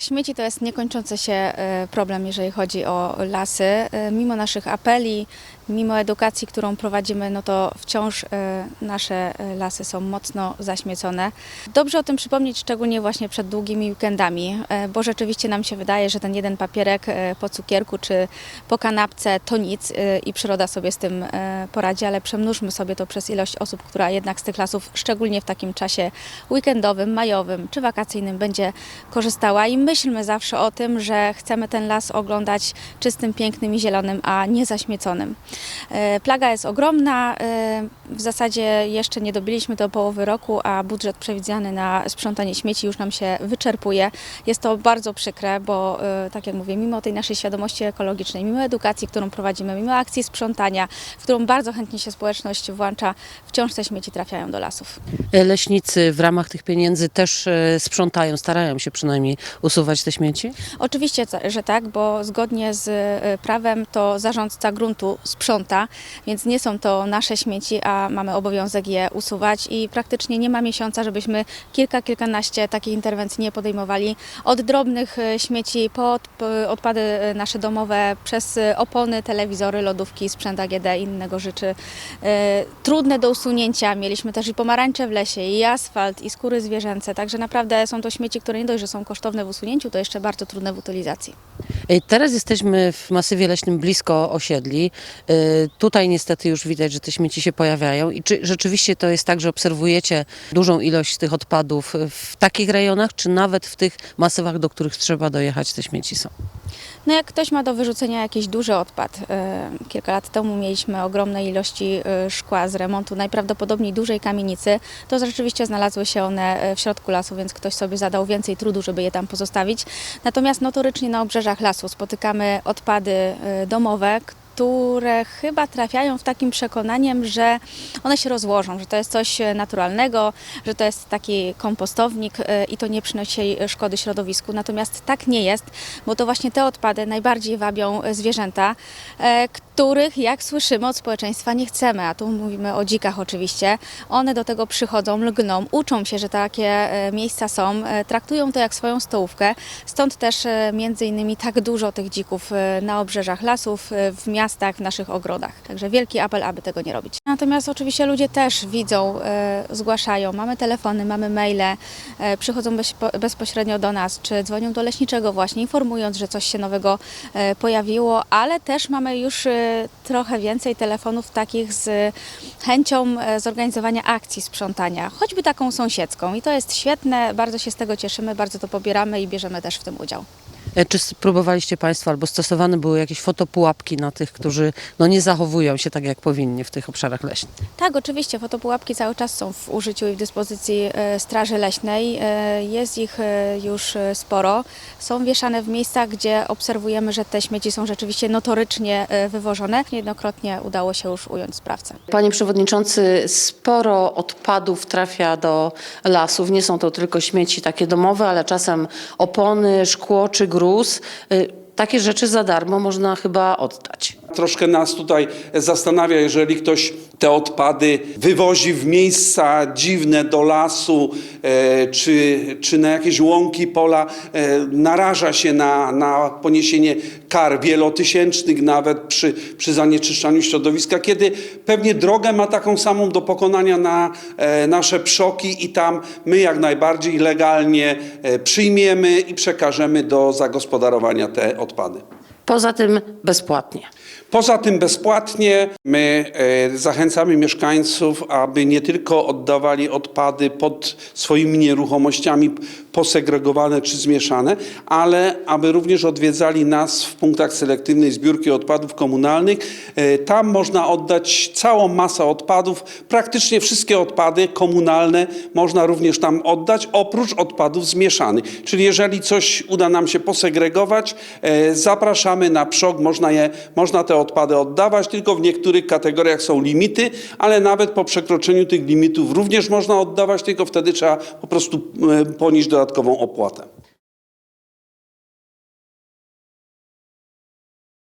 Śmieci to jest niekończący się e, problem, jeżeli chodzi o lasy. E, Mimo naszych apeli, mimo edukacji, którą prowadzimy, no to wciąż e, nasze e, lasy są mocno zaśmiecone. Dobrze o tym przypomnieć, szczególnie właśnie przed długimi weekendami, e, bo rzeczywiście nam się wydaje, że ten jeden papierek po cukierku czy po kanapce to nic i przyroda sobie z tym poradzi, ale przemnóżmy sobie to przez ilość osób, która jednak z tych lasów, szczególnie w takim czasie weekendowym, majowym czy wakacyjnym będzie korzystała i myślmy zawsze o tym, że chcemy ten las oglądać czystym, pięknym i zielonym, a nie zaśmieconym. E, Plaga jest ogromna, e, w zasadzie jeszcze nie dobiliśmy do połowy roku, a budżet przewidziany na sprzątanie śmieci już nam się wyczerpuje. Jest to bardzo przykre, bo e, tak jak mówię, mimo tej naszej świadomości ekologicznej, mimo edukacji, którą prowadzimy, mimo akcji sprzątania, w którą bardzo chętnie się społeczność włącza, wciąż te śmieci trafiają do lasów. Leśnicy w ramach tych pieniędzy też sprzątają, starają się przynajmniej usuwać te śmieci? Oczywiście, że tak, bo zgodnie z prawem to zarządca gruntu sprząta, więc nie są to nasze śmieci, a mamy obowiązek je usuwać i praktycznie nie ma miesiąca, żebyśmy kilka, kilkanaście takich interwencji nie podejmowali. Od drobnych e, śmieci po po odpady e, nasze domowe, przez e, opony, telewizory, lodówki, sprzęt AGD i innego rzeczy e, trudne do usunięcia. Mieliśmy też i pomarańcze w lesie, i asfalt, i skóry zwierzęce, także naprawdę są to śmieci, które nie dość, że są kosztowne w usunięciu, to jeszcze bardzo trudne w utylizacji. E, Teraz jesteśmy w masywie leśnym blisko osiedli. E, Tutaj niestety już widać, że te śmieci się pojawiają. I czy rzeczywiście to jest tak, że obserwujecie dużą ilość tych odpadów w takich rejonach, czy nawet w tych masywach, do których trzeba dojechać, te śmieci są? No jak ktoś ma do wyrzucenia jakiś duży odpad, e, kilka lat temu mieliśmy ogromne ilości e, szkła z remontu, najprawdopodobniej dużej kamienicy, to rzeczywiście znalazły się one w środku lasu, więc ktoś sobie zadał więcej trudu, żeby je tam pozostawić. Natomiast notorycznie na obrzeżach lasu spotykamy odpady domowe, które chyba trafiają w takim przekonaniem, że one się rozłożą, że to jest coś e, naturalnego, że to jest taki kompostownik e, i to nie przynosi szkody środowisku. Natomiast tak nie jest, bo to właśnie te odpady najbardziej wabią e, zwierzęta, których, jak słyszymy od społeczeństwa, nie chcemy, a tu mówimy o dzikach oczywiście. One do tego przychodzą, lgną, uczą się, że takie miejsca są, traktują to jak swoją stołówkę. Stąd też między innymi tak dużo tych dzików na obrzeżach lasów, w miastach, w naszych ogrodach. Także wielki apel, aby tego nie robić. Natomiast oczywiście ludzie też widzą, e, zgłaszają. Mamy telefony, mamy maile, e, przychodzą bezpo- bezpośrednio do nas, czy dzwonią do leśniczego właśnie, informując, że coś się nowego e, pojawiło, ale też mamy już trochę więcej telefonów takich z chęcią zorganizowania akcji sprzątania, choćby taką sąsiedzką. I to jest świetne, bardzo się z tego cieszymy, bardzo to pobieramy i bierzemy też w tym udział. E, Czy spróbowaliście Państwo, albo stosowane były jakieś fotopułapki na tych, którzy no, nie zachowują się tak, jak powinni w tych obszarach leśnych? Tak, oczywiście, fotopułapki cały czas są w użyciu i w dyspozycji e, Straży Leśnej. E, Jest ich już sporo. Są wieszane w miejscach, gdzie obserwujemy, że te śmieci są rzeczywiście notorycznie wywożone. Niejednokrotnie udało się już ująć sprawcę. Panie Przewodniczący, sporo odpadów trafia do lasów. Nie są to tylko śmieci takie domowe, ale czasem opony, szkło czy gruz. Y, Takie rzeczy za darmo można chyba oddać. Troszkę nas tutaj zastanawia, jeżeli ktoś te odpady wywozi w miejsca dziwne do lasu, e, czy, czy na jakieś łąki, pola, e, naraża się na, na poniesienie kar wielotysięcznych nawet przy, przy zanieczyszczaniu środowiska, kiedy pewnie drogę ma taką samą do pokonania na e, nasze przoki i tam my jak najbardziej legalnie przyjmiemy i przekażemy do zagospodarowania te odpady. Poza tym bezpłatnie. Poza tym bezpłatnie my e, zachęcamy mieszkańców, aby nie tylko oddawali odpady pod swoimi nieruchomościami posegregowane czy zmieszane, ale aby również odwiedzali nas w punktach selektywnej zbiórki odpadów komunalnych. E, Tam można oddać całą masę odpadów, praktycznie wszystkie odpady komunalne można również tam oddać, oprócz odpadów zmieszanych. Czyli jeżeli coś uda nam się posegregować, e, na przok, można, je, można te odpady oddawać, tylko w niektórych kategoriach są limity, ale nawet po przekroczeniu tych limitów również można oddawać, tylko wtedy trzeba po prostu e, ponieść dodatkową opłatę.